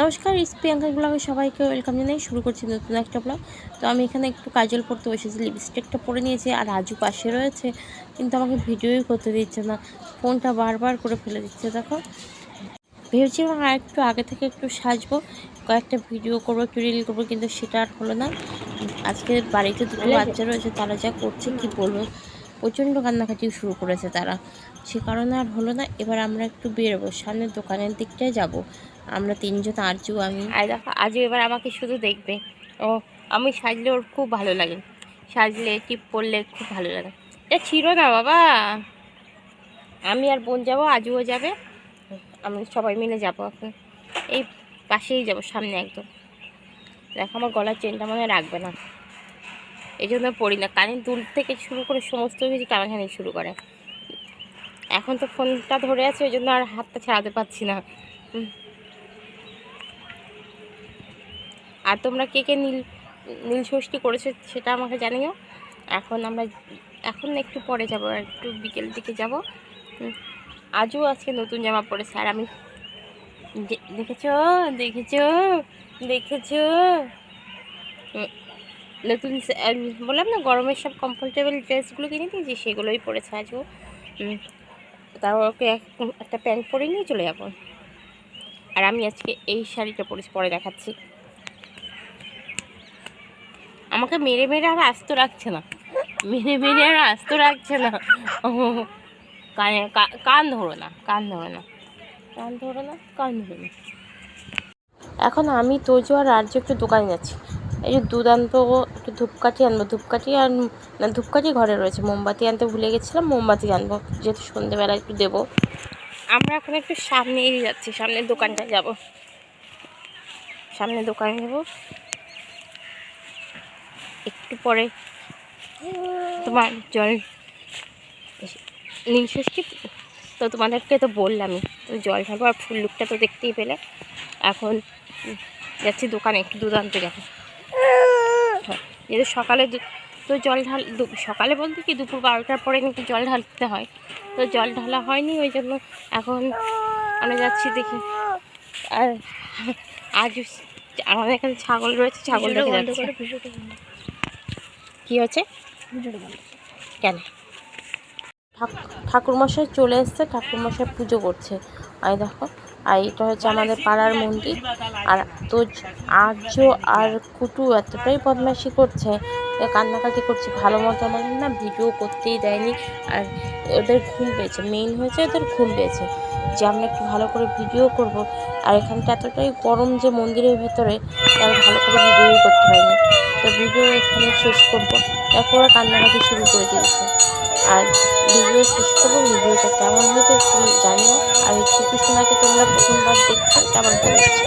নমস্কার প্রিয়াঙ্কা ব্লগে সবাইকে ওয়েলকাম জানাই। শুরু করছি নতুন একটা ব্লগ তো আমি এখানে একটু কাজল পরতে বসেছি লিপস্টিকটা পরে নিয়েছি আর রাজু পাশে রয়েছে কিন্তু আমাকে ভিডিওই করতে দিচ্ছে না। ফোনটা বারবার করে ফেলে দিচ্ছে দেখো। ভেবেছিলাম আর একটু আগে থেকে একটু সাজবো কয়েকটা ভিডিও করব একটু রিল করব কিন্তু সেটা আর হলো না। আজকে বাড়িতে দুটো বাচ্চা রয়েছে তারা যা করছে কি বলব? প্রচণ্ড কান্নাকাটি শুরু করেছে তারা। সে কারণে আর হলো না, এবার আমরা একটু বেরোবো। সামনের দোকানের দিকটায় যাব। আমরা তিনজন, আরজু, আমি। আর দেখো, আজও এবার আমাকে শুধু দেখবে। ও, আমি সাজলে ওর খুব ভালো লাগে। সাজলে, টিপ পরলে খুব ভালো লাগে। এটা ছিল না বাবা। আমি আর বোন যাব, আজুও যাবে। আমরা সবাই মিলে যাব এখন। এই পাশেই যাব, সামনে একদম। দেখো, আমার গলার চেনটা মনে রাখবে না। এই জন্য পড়ি না। কানের দুল থেকে শুরু করে সমস্ত কিছু টানাটানি শুরু করে। এখন তো ফোনটা ধরে আছে, ওই জন্য আর হাতটা ছাড়াতে পারছি না। আর তোমরা কে কে নীল নীল ষষ্ঠী করেছ সেটা আমাকে জানিও। এখন আমরা, এখন একটু পরে যাব একটু বিকেল দিকে যাব। আজও আজকে নতুন জামা পরেছে, আর আমি দেখেছ? দেখেছ? দেখেছ। নতুন বললাম না, গরমের সব কমফোর্টেবল ড্রেসগুলো কিনে দিয়েছি সেগুলোই পরেছে আজও। তারপর ওকে এক- একটা প্যান্ট পরে নিয়ে চলে যাব। আর আমি আজকে এই শাড়িটা পরেছি, পরে দেখাচ্ছি। আমাকে মেরে মেরে আর আস্ত রাখছে না। মেরে মেরে আর আস্ত রাখছে না। কানে কান ধরো না, কান ধরো না। কান ধরো না, কান ধরো না। এখন আমি তোজো আর আর্য একটু দোকানে যাচ্ছি। এই যে আনব একটু ধূপকাঠি আনব, ধূপকাঠি আর না, ধূপকাঠি ঘরে রয়েছে, মোমবাতি আনতে ভুলে গেছিলাম, মোমবাতি আনব, যেহেতু সন্ধেবেলা একটু দেবো। আমরা এখন একটু সামনে যাচ্ছি, সামনের দোকানটায় যাব। সামনে দোকানে যাব। একটু পরে তোমার জল নীল তো তোমাদেরকে তো বললামই, তো জল ঢালবো আর ফুল লুকটা তো দেখতেই পেলে। এখন যাচ্ছি দোকানে, একটু দুধ আনতে যাব যেহেতু সকালে তো জল ঢাল সকালে বলতে কি দুপুর বারোটার পরে কিন্তু জল ঢালতে হয়। তো জল ঢালা হয়নি ওই জন্য এখন আমরা যাচ্ছি দেখি। আর আজ আমাদের এখানে ছাগল রয়েছে ছাগল কি হচ্ছে কেন? ঠাকুরমশাই চলে এসছে ঠাকুরমশাই পুজো করছে। এই দেখো আর এটা হচ্ছে আমাদের পাড়ার মন্দির। আর তো আর্য আর কুটু এতটাই বদমাইশি করছে কান্নাকাটি করছে। ভালো মতো আমাদের না ভিডিও করতেই দেয়নি। আর ওদের ঘুম পেয়েছে। মেইন হয়েছে ওদের ঘুম পেয়েছে। যে আমরা একটু ভালো করে ভিডিও করব। আর এখানটা এতটাই গরম যে মন্দিরের ভেতরে আর ভালো করে ভিডিও করতে হয়নি। তো ভিডিও এখানে শেষ করব। ওরা কান্নাকাটি শুরু করে দিয়েছে। আর ভিডিও শেষ করব, ভিডিওটা কেমন হয়েছে তুমি